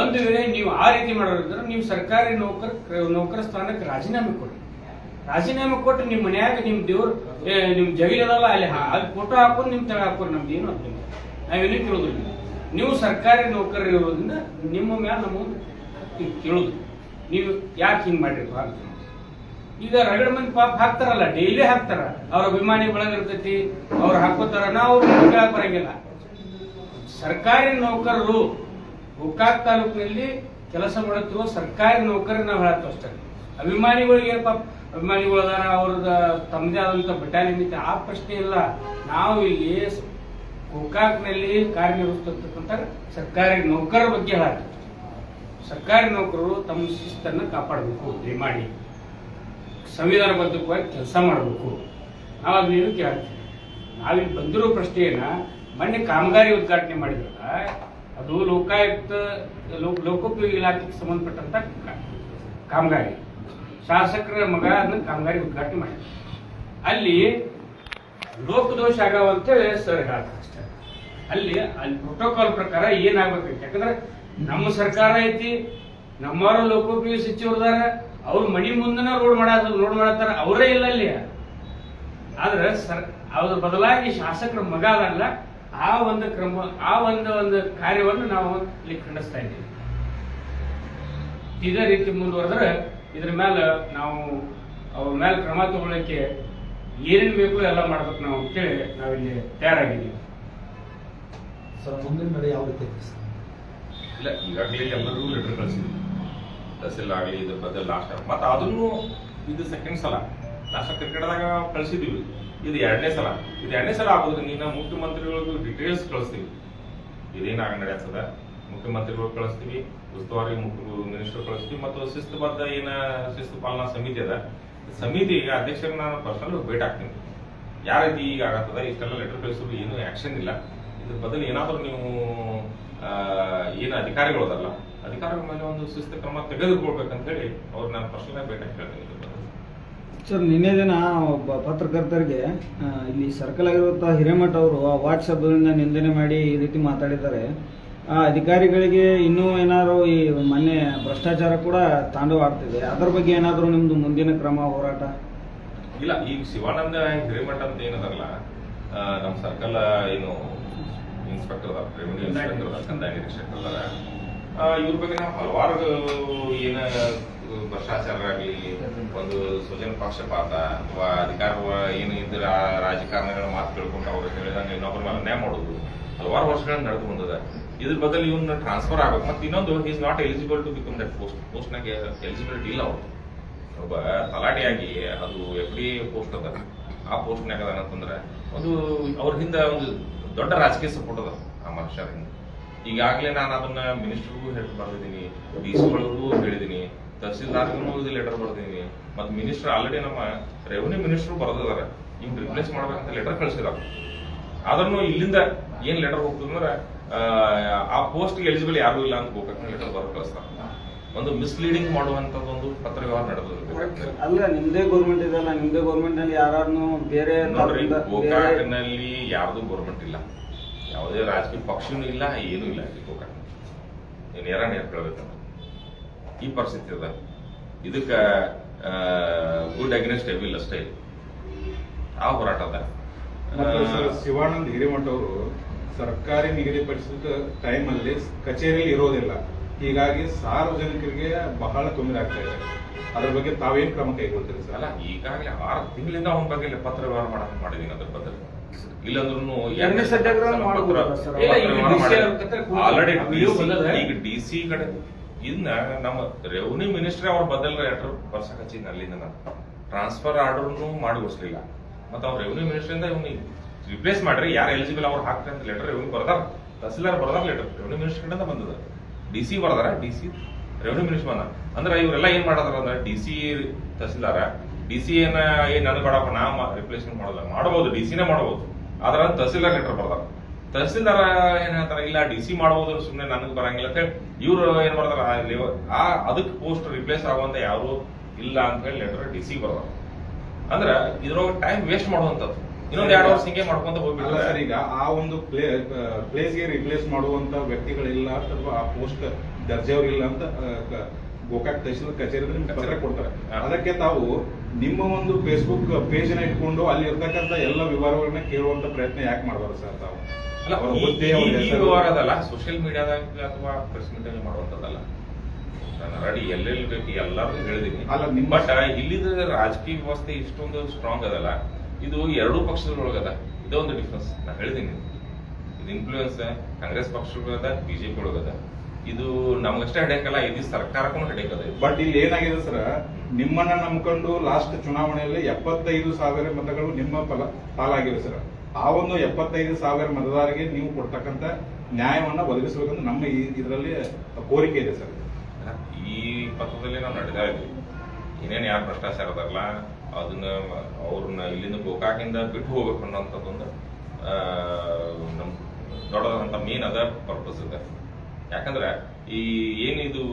ಒಂದು ವೇಳೆ ನೀವು ಆ ರೀತಿ ಮಾಡೋರಿದ್ರೆ ನೀವು ಸರ್ಕಾರಿ ನೌಕರ ನೌಕರ ಸ್ಥಾನಕ್ಕೆ ರಾಜೀನಾಮೆ ಕೊಡಿ ರಾಜೀನಾಮೆ ಕೊಟ್ಟು ನಿಮ್ಮ ಮನ್ಯಾಗ ನಿಮ್ ದೇವ್ರ ನಿಮ್ ಜಗಿಲದಲ್ಲ ಅಲ್ಲಿ ಅಲ್ಲಿ ಫೋಟೋ ಹಾಕೊಂಡು ನಿಮ್ ತಗ ಹಾಕೋರು ನಮ್ದು ಏನು ಅದ್ರಿಂದ ನಾವೇನು ಕೇಳುದಿಲ್ಲ. ನೀವು ಸರ್ಕಾರಿ ನೌಕರರು ಇರೋದ್ರಿಂದ ನಿಮ್ಮ ಮ್ಯಾಲ ನಮಗೊಂದು ಕೇಳೋದು. ನೀವು ಯಾಕೆ ಹಿಂಗ್ ಮಾಡಿರಪ್ಪ ಅಂತ. ಈಗ ರಗಡ ಮಂದಿ ಪಾಪ ಹಾಕ್ತಾರಲ್ಲ ಡೈಲಿ ಹಾಕ್ತಾರ. ಅವ್ರ ಅಭಿಮಾನಿ ಒಳಗಿರ್ತೈತಿ ಅವ್ರು ಹಾಕೋತಾರ. ನಾ ಅವ್ರ ಬರಂಗಿಲ್ಲ ಸರ್ಕಾರಿ ನೌಕರರು ಗೋಕಾಕ್ ತಾಲೂಕಿನಲ್ಲಿ ಕೆಲಸ ಮಾಡುತ್ತಿರುವ ಸರ್ಕಾರಿ ನೌಕರರು ನಾವು ಹೇಳತ್ತೀವಿ ಅಷ್ಟೇ. ಅಭಿಮಾನಿಗಳಿಗೆ ಪಾಪ ಅಭಿಮಾನಿಗಳು ಅದಾರ ಅವ್ರದ ತಮ್ಮದೇ ಆದಂತ ಬಟಾಲಿಯನ್ ಐತೆ ಆ ಪ್ರಶ್ನೆ ಇಲ್ಲ. ನಾವು ಇಲ್ಲಿ ಗೋಕಾಕ್ನಲ್ಲಿ ಕಾರ್ಯನಿರ್ವಹಿಸ್ತಕ್ಕಂಥ ಸರ್ಕಾರಿ ನೌಕರರ ಬಗ್ಗೆ ಹೇಳಿ ಸರ್ಕಾರಿ ನೌಕರರು ತಮ್ಮ ಶಿಸ್ತನ್ನು ಕಾಪಾಡಬೇಕು ದಯಮಾಡಿ ಸಂವಿಧಾನಬದ್ಧವಾಗಿ ಕೆಲಸ ಮಾಡಬೇಕು. ನಾವು ಅದನ್ನೇನು ಕೇಳ್ತೀವಿ ನಾವಿಲ್ಲಿ ಬಂದಿರೋ ಪ್ರಶ್ನೆಯನ್ನ ಮೊನ್ನೆ ಕಾಮಗಾರಿ ಉದ್ಘಾಟನೆ ಮಾಡಿದಾಗ ಅದು ಲೋಕಾಯುಕ್ತ ಲೋಕ ಲೋಕೋಪಯೋಗಿ ಇಲಾಖೆಗೆ ಸಂಬಂಧಪಟ್ಟಂತ ಕಾಮಗಾರಿ. ಶಾಸಕರ ಮಗ ಅದನ್ನ ಕಾಮಗಾರಿ ಉದ್ಘಾಟನೆ ಮಾಡಿದ್ರು. ಅಲ್ಲಿ ಲೋಕದೋಷ ಆಗವ ಅಂತೇಳಿ ಸರ್ ಹೇಳ್ತಾರೆ ಅಷ್ಟೇ. ಅಲ್ಲಿ ಅಲ್ಲಿ ಪ್ರೋಟೋಕಾಲ್ ಪ್ರಕಾರ ಏನಾಗ್ಬೇಕೈತಿ? ಯಾಕಂದ್ರೆ ನಮ್ಮ ಸರ್ಕಾರ ಐತಿ, ನಮ್ಮವರು ಲೋಕೋಪಯೋಗಿ ಸಚಿವರದಾರ ಅವ್ರ ಮನಿ ಮುಂದನ ರೋಡ್ ಮಾಡ ರೋಡ್ ಮಾಡತ್ತಾರ, ಅವರೇ ಇಲ್ಲ ಅಲ್ಲಿ. ಆದ್ರೆ ಸರ್ ಅದ್ರ ಬದಲಾಗಿ ಶಾಸಕರ ಮಗ ಅದಲ್ಲ ಆ ಒಂದು ಕ್ರಮ, ಆ ಒಂದು ಒಂದು ಕಾರ್ಯವನ್ನು ನಾವು ಇಲ್ಲಿ ಖಂಡಿಸ್ತಾ ಇದ್ದೀವಿ. ಇದೇ ರೀತಿ ಮುಂದುವರೆದ್ರೆ ಇದ್ರ ಮೇಲೆ ನಾವು ಅವ್ರ ಮೇಲೆ ಕ್ರಮ ತಗೊಳ್ಳಕ್ಕೆ ಏನೇನು ಬೇಕು ಎಲ್ಲ ಮಾಡ್ಬೇಕು ನಾವು ಅಂತೇಳಿ ನಾವಿಲ್ಲಿ ತಯಾರಾಗಿದ್ದೀವಿ. ಸರ್ ಮುಂದಿನ ನಡೆ ಯಾವ ರೀತಿ ಇಲ್ಲ ಈಗಾಗಲೇ ಎಲ್ಲರೂ ಲೆಟರ್ ಕಳಿಸಿದ್ವಿ. ತಹಸೀಲ್ ಆಗಲಿ ಇದ್ರ ಬಗ್ಗೆ ಲಾಸ್ಟ್ ಮತ್ತೆ ಅದನ್ನು ಇದು ಸೆಕೆಂಡ್ ಸಲ. ಲಾಸ್ಟ್ ಕ್ರಿಕೆಟ್ದಾಗ ಕಳಿಸಿದ್ವಿ. ಇದು ಎರಡನೇ ಸಲ. ಇದು ಎರಡನೇ ಸಲ ಆಗೋದು. ನೀನು ಮುಖ್ಯಮಂತ್ರಿಗಳಿಗೂ ಡೀಟೇಲ್ಸ್ ಕಳಿಸ್ತೀವಿ. ಇದೇನಾಗ ನಡೆಯತ್ತದ ಮುಖ್ಯಮಂತ್ರಿಗಳು ಕಳಿಸ್ತೀವಿ. ಉಸ್ತುವಾರಿ ಮಿನಿಸ್ಟರ್ ಕಳಿಸ್ತೀವಿ. ಮತ್ತು ಶಿಸ್ತುಬದ್ಧ ಏನ ಶಿಸ್ತು ಪಾಲನಾ ಸಮಿತಿ ಅದ. ಸಮಿತಿ ಅಧ್ಯಕ್ಷರನ್ನ ನಾನು ಪರ್ಸನಲ್ ಭೇಟಿ ಹಾಕ್ತೀನಿ ಯಾವ ರೀತಿ ಈಗ ಆಗತ್ತದ? ಇಷ್ಟೆಲ್ಲ ಲೆಟರ್ ಕಳಿಸಿದ್ರು ಏನು ಆಕ್ಷನ್ ಇಲ್ಲ. ಇದ್ರ ಬದಲು ಏನಾದರೂ ನೀವು ಏನು ಅಧಿಕಾರಿಗಳು ಅದಲ್ಲ. ಅಧಿಕಾರಿಗಳ ಮೇಲೆ ಒಂದು ಶಿಸ್ತು ಕ್ರಮ ತೆಗೆದುಕೊಳ್ಬೇಕಂತ ಹೇಳಿ ಅವ್ರು ನಾನು ಪರ್ಸನಲ್ ಭೇಟಿ ಇದ್ರ ಸರ್, ನಿನ್ನೆ ದಿನ ಒಬ್ಬ ಪತ್ರಕರ್ತರಿಗೆ ಇಲ್ಲಿ ಸರ್ಕಲ್ ಆಗಿರುವಂತಹ ಹಿರೇಮಠ ಅವರು ವಾಟ್ಸಪ್ ನಿಂದನೆ ಮಾಡಿ ಈ ರೀತಿ ಮಾತಾಡಿದ್ದಾರೆ. ಆ ಅಧಿಕಾರಿಗಳಿಗೆ ಇನ್ನೂ ಏನಾದ್ರು ಈ ಮೊನ್ನೆ ಭ್ರಷ್ಟಾಚಾರ ಕೂಡ ತಾಂಡವ ಆಗ್ತಿದೆ ಅದರ ಬಗ್ಗೆ ಏನಾದರೂ ನಿಮ್ದು ಮುಂದಿನ ಕ್ರಮ, ಹೋರಾಟ? ಇಲ್ಲ, ಈಗ ಶಿವಾನಂದ ಹಿರೇಮಠ ಅಂತ ಏನದಲ್ಲ ನಮ್ಮ ಸರ್ಕಲ್ ಏನು ಇನ್ಸ್ಪೆಕ್ಟರ್ ರೆವಿನ್ಯೂ ಇನ್ಸ್ಪೆಕ್ಟರ್ ಕಂದಾಯ ಇವ್ರ ಬಗ್ಗೆ ನಾವು ಹಲವಾರು ಏನ ಭ್ರಷ್ಟಾಚಾರ ಆಗಲಿ ಒಂದು ಸ್ವಜನ ಪಕ್ಷಪಾತ ಅಥವಾ ಅಧಿಕಾರ ಏನು ಇದ್ರ ರಾಜಕಾರಣಿಗಳ ಮಾತು ಕೇಳ್ಕೊಂಡು ಅವ್ರು ಹೇಳಿದಂಗೆ ಇನ್ನೊಬ್ಬರ ಮೇಲೆ ಅನ್ಯಾಯ ಮಾಡೋದು ಹಲವಾರು ವರ್ಷಗಳನ್ನ ನಡೆದು ಬಂದದ. ಇದ್ರ ಬದಲು ಇವನ್ನ ಟ್ರಾನ್ಸ್ಫರ್ ಆಗ್ಬೇಕು. ಮತ್ತೆ ಇನ್ನೊಂದು is not eligible to become that post ಪೋಸ್ಟ್ನಾಗ eligibility ಇಲ್ಲ ಅವ್ರು. ಒಬ್ಬ ತಲಾಟಿಯಾಗಿ ಅದು ಎಫ್ ಡಿ ಪೋಸ್ಟ್ ಅದ. ಆ ಪೋಸ್ಟ್ ನಾಗ ಅಂತಂದ್ರೆ, ಒಂದು ಅವ್ರ ಹಿಂದೆ ಒಂದು ದೊಡ್ಡ ರಾಜಕೀಯ ಸಪೋರ್ಟ್ ಅದ ಆ ಮನುಷ್ಯರ ಹಿಂದೆ. ಈಗಾಗಲೇ ನಾನು ಅದನ್ನ ಮಿನಿಸ್ಟರ್ಗೂ ಹೇಳಿ ಬರ್ದಿದ್ದೀನಿ ಡಿ ಒಳಗೂ ಹೇಳಿದ್ದೀನಿ ತಹಸೀಲ್ದಾರ್ಗೂ ಇದು ಲೆಟರ್ ಬರ್ದಿದ್ದೀನಿ ಮತ್ತು ಮಿನಿಸ್ಟರ್ ಆಲ್ರೆಡಿ ನಮ್ಮ ರೆವಿನ್ಯೂ ಮಿನಿಸ್ಟರ್ ಬರೆದಿದ್ದಾರೆ ಇವ್ನು ರಿಪ್ಲೇಸ್ ಮಾಡ್ಬೇಕಂತ ಲೆಟರ್ ಕಳಿಸಿದಾರ. ಆದ್ರೂ ಇಲ್ಲಿಂದ ಏನ್ ಲೆಟರ್ ಹೋಗ್ತದಂದ್ರೆ ಆ ಪೋಸ್ಟ್ ಎಲಿಜಿಬಲ್ ಯಾರು ಇಲ್ಲ ಅಂತ ಗೋಕಾಕ್ ಲೆಟರ್ ಬರ್ ಕಳಿಸ್ತಾರೆ ಒಂದು ಮಿಸ್ಲೀಡಿಂಗ್ ಮಾಡುವಂತದ್ದು ಒಂದು ಪತ್ರ ವ್ಯವಹಾರ ನಡೆದಿದೆ ಅಲ್ಲ ನಿಮ್ದೇ ಗೌರ್ಮೆಂಟ್ ಇದಲ್ಲ ನಿಮ್ದೇ ಗೌರ್ಮೆಂಟ್ನಲ್ಲಿ ಯಾರು ಬೇರೆ ನೋಡ್ರಿ ಗೋಕಾಕ್ನಲ್ಲಿ ಯಾರ್ದು ಗೌರ್ಮೆಂಟ್ ಇಲ್ಲ. ಯಾವುದೇ ರಾಜಕೀಯ ಪಕ್ಷನೂ ಇಲ್ಲ ಏನೂ ಇಲ್ಲ ಇಲ್ಲಿ ಗೋಕಾಕ್. ನೇರ ನೇರ ಕೇಳ್ಬೇಕಂದ್ರೆ ಈ ಪರಿಸ್ಥಿತಿ ಅದ. ಇದಕ್ಕ ಗುಡ್ ಅಗ್ನೆಸ್ಟ್ ಇಲ್ಲ ಅಷ್ಟೇ. ಇದೆ. ಆ ಹೋರಾಟ ಅದ. ಶಿವಾನಂದ್ ಹಿರೇಮಠ ಅವರು ಸರ್ಕಾರಿ ನಿಗದಿಪಡಿಸಿದ ಟೈಮಲ್ಲಿ ಅಲ್ಲಿ ಕಚೇರಿಯಲ್ಲಿ ಇರೋದಿಲ್ಲ. ಹೀಗಾಗಿ ಸಾರ್ವಜನಿಕರಿಗೆ ಬಹಳ ತೊಂದರೆ ಆಗ್ತಾ ಇದೆ. ಅದ್ರ ಬಗ್ಗೆ ತಾವೇನ್ ಕ್ರಮ ಕೈಗೊಳ್ತೀರಿ ಸರ್? ಅಲ್ಲ ಈಗಾಗಲೇ ಆರು ತಿಂಗಳಿಂದ ಅವನ ಬಗ್ಗೆ ಪತ್ರ ವ್ಯವಹಾರ ಮಾಡಕ್ ಮಾಡಿದೀನಿ ಅದ್ರ ಬದಲು. ಇಲ್ಲಂದ್ರೂ ಆಲ್ರೆಡಿ ಈಗ ಡಿ ಸಿ ಕಡೆ ಇನ್ನ ನಮ್ಮ ರೆವಿನ್ಯೂ ಮಿನಿಸ್ಟ್ರಿ ಅವ್ರ ಬದಲ್ ಲೆಟರ್ ಬರ್ಸಕ್ ಕಚೇರಿ ಅಲ್ಲಿಂದ ನಾನು ಟ್ರಾನ್ಸ್ಫರ್ ಆರ್ಡರ್ನು ಮಾಡಿಗೊಳಿಸ್ಲಿಲ್ಲ ಮತ್ತೆ ಅವ್ರ ರೆವಿನ್ಯೂ ಮಿನಿಸ್ಟ್ರಿಯಿಂದ ಇವ್ನಿಗೆ ರಿಪ್ಲೇಸ್ ಮಾಡ್ರಿ, ಯಾರು ಎಲಿಜಿಬಲ್ ಅವ್ರು ಹಾಕ್ತಾರೆ ಅಂತ ಲೆಟರ್ ಇವ್ನು ಬರ್ದಾರ. ತಹಸೀಲ್ದಾರ್ ಬರ್ದಾರ ಲೆಟರ್ ರೆವೆನ್ಯೂ ಮಿನಿಸ್ಟರ್ ಅಂತ ಬಂದದ. ಡಿ ಸಿ ಬರ್ದಾರ ಡಿ ಸಿ ರೆವೆನ್ಯೂ ಮಿನಿಸ್ಟರ್ ಬಂದ ಅಂದ್ರೆ ಇವರೆಲ್ಲ ಏನ್ ಮಾಡದಾರ ಅಂದ್ರೆ D C tahsildar D C ಏನ ಏನ್ ನನಗೆ ಬೇಡಪ್ಪ, ನಾ ರಿಪ್ಲೇಸ್ಮೆಂಟ್ ಮಾಡೋದ ಮಾಡಬಹುದು ಡಿ ಸಿನೇ ಮಾಡಬಹುದು ಆದ್ರೆ ತಹಸೀಲ್ದಾರ್ ಲೆಟರ್ ಬರ್ದಾರ. ತಹಸೀಲ್ದಾರ ಏನ್ ಹೇಳ್ತಾರ, ಇಲ್ಲ ಡಿ ಸಿ ಮಾಡಬಹುದು ಸುಮ್ಮನೆ ನನಗೆ ಬರಂಗಿಲ್ಲ ಅಂತ ಹೇಳಿ, ಇವ್ರು ಏನ್ ಬರ್ತಾರ ಆ ಅದಕ್ಕೆ ಪೋಸ್ಟ್ ರಿಪ್ಲೇಸ್ ಆಗುವಂತ ಯಾರು ಇಲ್ಲ ಅಂತ ಹೇಳಿ ಲೆಟರ್ ಡಿ ಸಿ ಬರ್ದಾರ. ಅಂದ್ರೆ ಇದ್ರೊಳಗೆ ಟೈಮ್ ವೇಸ್ಟ್ ಮಾಡುವಂತದ್ದು ಇನ್ನೊಂದ್ ಎರಡು ವರ್ಷ ಹಿಂಗೆ ಮಾಡ್ಕೊಂತ ಹೋಗ್ಬಿಟ್ಟು ಸರ್ ಈಗ ಆ ಒಂದು ಪ್ಲೇ ಪ್ಲೇಸ್ಗೆ ರಿಪ್ಲೇಸ್ ಮಾಡುವಂತ ವ್ಯಕ್ತಿಗಳಿಲ್ಲ ಅಥವಾ ಆ ಪೋಸ್ಟ್ ದರ್ಜೆಯವರಿಲ್ಲ ಇಲ್ಲ ಅಂತ ಗೋಕಾಕ್ ತಹಶೀಲ್ ಕಚೇರಿ ನಿಮ್ಗೆ ಕೊಡ್ತಾರೆ. ಅದಕ್ಕೆ ತಾವು ನಿಮ್ಮ ಒಂದು ಫೇಸ್ಬುಕ್ ಪೇಜ್ನ ಇಟ್ಕೊಂಡು ಅಲ್ಲಿ ಇರ್ತಕ್ಕಂಥ ಎಲ್ಲ ವಿವರಗಳನ್ನ ಕೇಳುವಂತ ಪ್ರಯತ್ನ ಯಾಕೆ ಮಾಡಬಾರ್ದು ಸರ್ ತಾವು? ಅದಲ್ಲ ಸೋಷಿಯಲ್ ಮೀಡಿಯಾದಾಗ ಅಥವಾ ಪ್ರೆಸ್ ಮೀಟ್ ಅಲ್ಲಿ ಮಾಡುವಂತದ್ದಲ್ಲ ನಾನು ಆಲ್ರೆಡಿ ಎಲ್ಲೆಲ್ಲಿ ಬೇಕು ಎಲ್ಲರಿಗೂ ಹೇಳಿದೀನಿ. ಅಲ್ಲ, ನಿಮ್ಮ- ಬಟ್ ಇಲ್ಲಿದ ರಾಜಕೀಯ ವ್ಯವಸ್ಥೆ ಇಷ್ಟೊಂದು ಸ್ಟ್ರಾಂಗ್ ಅದಲ್ಲ. ಇದು ಎರಡೂ ಪಕ್ಷದೊಳಗದ ಇದೇ ಒಂದು ಡಿಫ್ರೆನ್ಸ್ ನಾನು ಹೇಳಿದೀನಿ ಇದು ಇನ್ಫ್ಲೂಯೆನ್ಸ್ ಕಾಂಗ್ರೆಸ್ ಪಕ್ಷದ ಬಿಜೆಪಿ ಒಳಗದ. ಇದು ನಮ್ಗಷ್ಟೇ ಹೆಡೇಕಲ್ಲ ಇದು ಸರ್ಕಾರಕ್ಕೂ ಹೆಡೇಕ್ ಬಟ್ ಇಲ್ಲಿ ಏನಾಗಿದೆ ಸರ್ ನಿಮ್ಮನ್ನ ನಂಬ್ಕೊಂಡು ಲಾಸ್ಟ್ ಚುನಾವಣೆಯಲ್ಲಿ ಎಪ್ಪತ್ತೈದು ಸಾವಿರ ಮತಗಳು ನಿಮ್ಮ ಫಲ ಪಾಲಾಗಿವೆ ಸರ್ ಆ ಒಂದು ಎಪ್ಪತ್ತೈದು ಸಾವಿರ ಮತದಾರರಿಗೆ ನೀವು ಕೊಡ್ತಕ್ಕಂಥ ನ್ಯಾಯವನ್ನ ಒದಗಿಸಬೇಕಂತ ನಮ್ಮ ಈ ಇದರಲ್ಲಿ ಕೋರಿಕೆ ಇದೆ ಸರ್ ಈ ಪತ್ರದಲ್ಲಿ ನಾವು ನಡೆದಾ ಇದ್ವಿ ಇನ್ನೇನು ಯಾರು ಭ್ರಷ್ಟಾಚಾರ ಅದಾರಲ್ಲ ಅದನ್ನ ಅವ್ರನ್ನ ಇಲ್ಲಿಂದ ಗೋಕಾಕಿಂದ ಬಿಟ್ಟು ಹೋಗ್ಬೇಕು ಅನ್ನೋಂಥದ್ದೊಂದು ನಮ್ಮ ನಮ್ ದೊಡ್ಡದಂತ ಮೇನ್ ಅದ ಪರ್ಪಸ್ ಇದೆ. ಯಾಕಂದ್ರೆ ಈ ಏನಿದು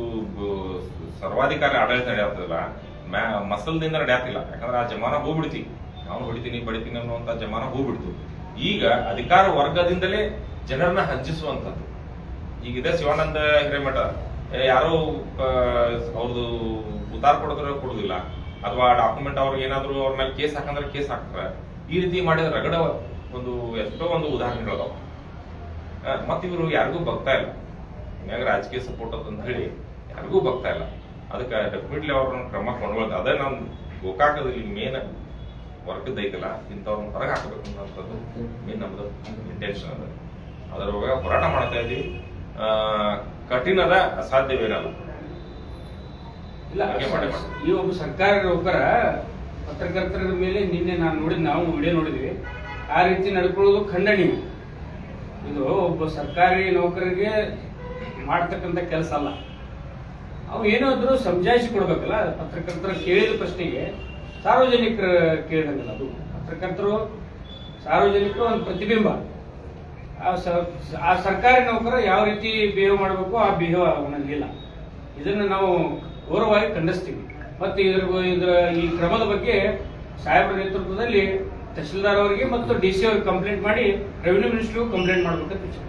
ಸರ್ವಾಧಿಕಾರಿ ಆಡಳಿತ ನಡೆಯತ್ತಲ್ಲ ಮ್ಯಾ, ಮಸಲ್ದಿಂದ ನಡೆಯತ್ತಿಲ್ಲ. ಯಾಕಂದ್ರೆ ಆ ಜಮಾನ ಹೋಗ್ಬಿಡ್ತಿ. ನಾವು ಹೊಡಿತೀನಿ, ಬಡಿತೀನಿ ಅನ್ನುವಂತ ಜಮಾನ ಹೋಗ್ಬಿಡ್ತು. ಈಗ ಅಧಿಕಾರ ವರ್ಗದಿಂದಲೇ ಜನರನ್ನ ಹಂಚಿಸುವಂಥದ್ದು. ಈಗ ಇದೆ ಶಿವಾನಂದ ಹಿರೇಮಠ. ಯಾರೋ ಅವ್ರದ್ದು ಉತ್ತಾರ ಕೊಡಿದ್ರೆ ಕೊಡುದಿಲ್ಲ. ಅಥವಾ ಡಾಕ್ಯುಮೆಂಟ್ ಅವ್ರಿಗೆ ಏನಾದ್ರು ಅವ್ರ ಮೇಲೆ ಕೇಸ್ ಹಾಕಂದ್ರೆ ಕೇಸ್ ಹಾಕ್ತಾರೆ. ಈ ರೀತಿ ಮಾಡಿದ ರಗಡ ಒಂದು ಎಷ್ಟೋ ಒಂದು ಉದಾಹರಣೆಗಳದಾವ ಮತ್ತೆ ಇವರು ಯಾರಿಗೂ ಬಗ್ತಾ ಇಲ್ಲ. ಹಿಂಗಾಗಿ ರಾಜಕೀಯ ಸಪೋರ್ಟ್ ಅಂತ ಹೇಳಿ ಯಾರಿಗೂ ಬಗ್ತಾ ಇಲ್ಲ. ಅದಕ್ಕೆ ಡೆಫಿನೆಟ್ಲಿ ಅವ್ರನ್ನ ಕ್ರಮ ಕೊಂಡ್ಕೊಳ್ತಾ ಅದೇ ನಮ್ ಗೋಕಾಕದಲ್ಲಿ ಮೇನ್ ವರ್ಕ್ ಐತಲ್ಲ ಇಂಥವ್ರನ್ನ ಹೊರಗೆ ಹಾಕಬೇಕು ಅನ್ನೋಂಥದ್ದು ಮೇನ್ ನಮ್ದು ಇಂಟೆನ್ಷನ್ ಅದ. ಅದರ ಹೋರಾಟ ಮಾಡ್ತಾ ಇದ್ದೀವಿ. ಕಠಿಣದ ಅಸಾಧ್ಯವೇನಲ್ಲ. ಇಲ್ಲ. ಈ ಒಬ್ಬ ಸರ್ಕಾರಿ ನೌಕರ ಪತ್ರಕರ್ತರ ಮೇಲೆ ನಿನ್ನೆ ನಾನು ನೋಡಿದ್ ನಾವು ವಿಡಿಯೋ ನೋಡಿದ್ವಿ. ಆ ರೀತಿ ನಡ್ಕೊಳ್ಳೋದು ಖಂಡನೀಯ. ಇದು ಒಬ್ಬ ಸರ್ಕಾರಿ ನೌಕರಿಗೆ ಮಾಡ್ತಕ್ಕಂಥ ಕೆಲಸ ಅಲ್ಲ. ಅವು ಏನಾದ್ರು ಸಮಜಾಯಿಸಿ ಕೊಡ್ಬೇಕಲ್ಲ ಪತ್ರಕರ್ತರ ಕೇಳಿದ ಪ್ರಶ್ನೆಗೆ ಸಾರ್ವಜನಿಕರ ಕೇಳಿದಂಗಲ್ಲ ಅದು. ಪತ್ರಕರ್ತರು ಸಾರ್ವಜನಿಕರು ಒಂದು ಪ್ರತಿಬಿಂಬ. ಆ ಸರ್ಕಾರಿ ನೌಕರ ಯಾವ ರೀತಿ ಬಿಹೇವ್ ಮಾಡಬೇಕು ಆ ಬಿಹೇವ್ ಅವನಲ್ಲಿಲ್ಲ ಇದನ್ನು ನಾವು ಗೌರವವಾಗಿ ಖಂಡಿಸ್ತೀವಿ ಮತ್ತೆ ಇದ್ರ ಇದರ ಈ ಕ್ರಮದ ಬಗ್ಗೆ ಸಾಹೇಬರ ನೇತೃತ್ವದಲ್ಲಿ ತಹಶೀಲ್ದಾರ್ ಅವರಿಗೆ ಮತ್ತು ಡಿ ಸಿ ಅವ್ರಿಗೆ ಕಂಪ್ಲೇಂಟ್ ಮಾಡಿ ರೆವಿನ್ಯೂ ಮಿನಿಸ್ಟ್ರಿಗೂ ಕಂಪ್ಲೇಂಟ್ ಮಾಡಬೇಕಂತ ವಿಚಾರ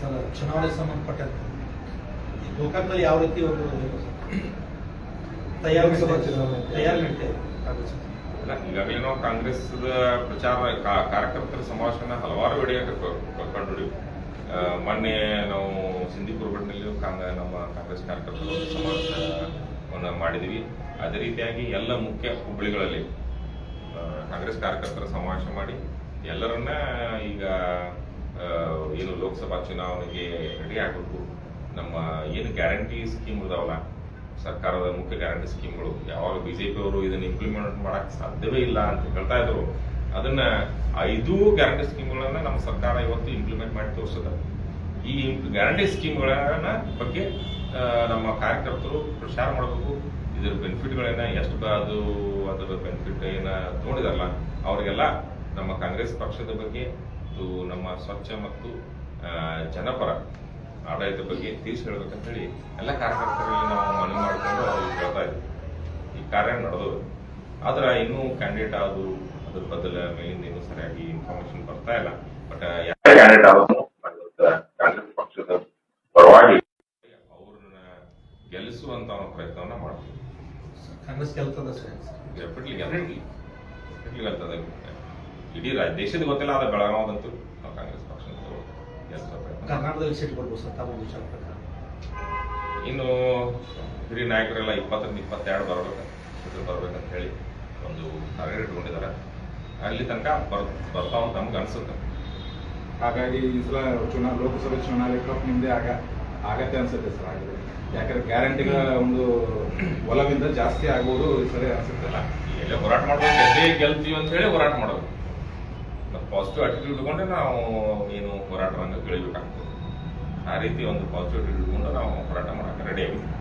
ಸರ್ ಚುನಾವಣೆ ಸಂಬಂಧಪಟ್ಟಂತೆ ಯಾವ ರೀತಿ ಒಂದು ತಯಾರಿ. ತಯಾರಿ ಈಗಾಗಲೇ ನಾವು ಕಾಂಗ್ರೆಸ್ ಪ್ರಚಾರ ಕಾ- ಕಾರ್ಯಕರ್ತರ ಸಮಾವೇಶನ ಹಲವಾರು ವಿಡಿಯೋ ಕಂಡು ಮೊನ್ನೆ ನಾವು ಸಿಂಧಿಪುರ ಬೆಟ್ಟದಲ್ಲಿ ಕಾಂಗ- ನಮ್ಮ ಕಾಂಗ್ರೆಸ್ ಕಾರ್ಯಕರ್ತರು ಸಮಾವೇಶವನ್ನು ಮಾಡಿದ್ವಿ. ಅದೇ ರೀತಿಯಾಗಿ ಎಲ್ಲ ಮುಖ್ಯ ಹುಬ್ಬಳ್ಳಿಗಳಲ್ಲಿ ಕಾಂಗ್ರೆಸ್ ಕಾರ್ಯಕರ್ತರ ಸಮಾವೇಶ ಮಾಡಿ, ಎಲ್ಲರನ್ನ ಈಗ ಏನು ಲೋಕಸಭಾ ಚುನಾವಣೆಗೆ ರೆಡಿ ಆಗಬೇಕು ನಮ್ಮ ಏನು ಗ್ಯಾರಂಟಿ ಸ್ಕೀಮ್ ಇದಾವಲ್ಲ, ಸರ್ಕಾರದ ಮುಖ್ಯ ಗ್ಯಾರಂಟಿ ಸ್ಕೀಮ್ಗಳು ಯಾವಾಗ ಬಿಜೆಪಿ ಅವರು ಇದನ್ನ ಇಂಪ್ಲಿಮೆಂಟ್ ಮಾಡಕ್ ಸಾಧ್ಯವೇ ಇಲ್ಲ ಅಂತ ಹೇಳ್ತಾ ಇದ್ರು. ಅದನ್ನ ಐದು ಗ್ಯಾರಂಟಿ ಸ್ಕೀಮ್ಗಳನ್ನ ನಮ್ಮ ಸರ್ಕಾರ ಇವತ್ತು ಇಂಪ್ಲಿಮೆಂಟ್ ಮಾಡಿ ತೋರಿಸದ ಈ ಗ್ಯಾರಂಟಿ ಸ್ಕೀಮ್ಗಳನ್ನ ಬಗ್ಗೆ ನಮ್ಮ ಕಾರ್ಯಕರ್ತರು ಪ್ರಚಾರ ಮಾಡಬೇಕು. ಇದರ ಬೆನಿಫಿಟ್ಗಳೇನ ಎಷ್ಟು ಅದು, ಅದರ ಬೆನಿಫಿಟ್ ಏನ ತಗೊಂಡಿದಾರಲ್ಲ, ಅವರಿಗೆಲ್ಲ ನಮ್ಮ ಕಾಂಗ್ರೆಸ್ ಪಕ್ಷದ ಬಗ್ಗೆ ಮತ್ತು ನಮ್ಮ ಸ್ವಚ್ಛ ಮತ್ತು ಜನಪರ ಆಡಳಿತ ಬಗ್ಗೆ ತಿಳಿಸಿ ಹೇಳ್ಬೇಕಂತ ಹೇಳಿ ಎಲ್ಲ ಕಾರ್ಯಕರ್ತರಲ್ಲಿ ನಾವು ಮನವಿ ಮಾಡಿಕೊಂಡು ಅವ್ರಿಗೆ ಹೇಳ್ತಾ ಇದ್ವಿ. ಈ ಕಾರ್ಯ ನಡೆದವು ಆದ್ರೆ ಇನ್ನೂ ಕ್ಯಾಂಡಿಡೇಟ್ ಆದ್ರು ಅದ್ರ ಬದಲ ಮೇಲಿಂದ ನೀವು ಸರಿಯಾಗಿ ಇನ್ಫಾರ್ಮೇಶನ್ ಬರ್ತಾ ಇಲ್ಲ. ಬಟ್ ಯಾರೇ ಕ್ಯಾಂಡಿಡೇಟ್ ಆದ್ರು ಕಾಂಗ್ರೆಸ್ ಪಕ್ಷದ ಪರವಾಗಿ. ಅವ್ರನ್ನ ಗೆಲ್ಲಿಸುವಂತ ಒಂದು ಪ್ರಯತ್ನವನ್ನ ಮಾಡ್ತೀವಿ. ಕಾಂಗ್ರೆಸ್ ಗೆಲ್ತದ ಸರ್ ಡೆಫಿನೆಟ್ಲಿ ಡೆಫಿನೆಟ್ಲಿ ಡೆಫಿನೆಟ್ಲಿ ಗೆಲ್ತದೆ. ಇಡೀ ರಾಜ್ಯ ದೇಶದ ಗೊತ್ತಿಲ್ಲ ಆದ ಬೆಳಗಾವದಂತೂ ನಾವು ಕಾಂಗ್ರೆಸ್ ಪಕ್ಷ ಕರ್ನಾಟಕದಲ್ಲಿ ಸೀಟ್ ಬರ್ಬೋದು ಸರ್ ತಮ್ಮ ವಿಚಾರ ಪ್ರಕಾರ. ಇನ್ನು ಹಿರಿಯ ನಾಯಕರೆಲ್ಲ ಇಪ್ಪತ್ತರಿಂದ ಇಪ್ಪತ್ತೆರಡು ಬರಬೇಕು. ಬರಬೇಕಂತ ಬರ್ಬೇಕಂತ ಹೇಳಿ ಒಂದು ಟಾರ್ಗೆಟ್ ಇಟ್ಕೊಂಡಿದ್ದಾರೆ ಅಲ್ಲಿ ತನಕ ಬರ್ ಬರ್ತಾವ ಅಂತ ನಮ್ಗೆ ಅನ್ಸುತ್ತೆ. ಹಾಗಾಗಿ ಈ ಸಲ ಚುನಾ ಲೋಕಸಭೆ ಚುನಾವಣೆ ಕಪ್ ನಿಮ್ದೆ ಆಗ ಆಗತ್ತೆ ಅನ್ಸುತ್ತೆ ಸರ್ ಆಗಿದೆ ಯಾಕಂದ್ರೆ ಗ್ಯಾರಂಟಿಗಳ ಒಂದು ಒಲವಿಂದ ಜಾಸ್ತಿ ಆಗ್ಬೋದು ಈ ಸಲ ಅನ್ಸುತ್ತಲ್ಲ ಎಲ್ಲ ಹೋರಾಟ ಮಾಡ್ಬೇಕು ಗೆದ್ದೇ ಗೆಲ್ತೀವಿ ಅಂತ ಹೇಳಿ ಹೋರಾಟ ಮಾಡೋದು. ಮತ್ತು ಪಾಸಿಟಿವ್ ಅಟಿಟ್ಯೂಡ್ ಇಟ್ಕೊಂಡೆ ನಾವು ಏನು ಹೋರಾಟ ರಂಗ ಕೇಳಬೇಕಾಗ್ತದೆ. ಆ ರೀತಿ ಒಂದು ಪಾಸಿಟಿವ್ ಅಟಿಟ್ಯೂಡ್ ಇಟ್ಕೊಂಡು ನಾವು ಹೋರಾಟ ಮಾಡಕ್ಕೆ ರೆಡಿ ಆಗಿದ್ದೀವಿ.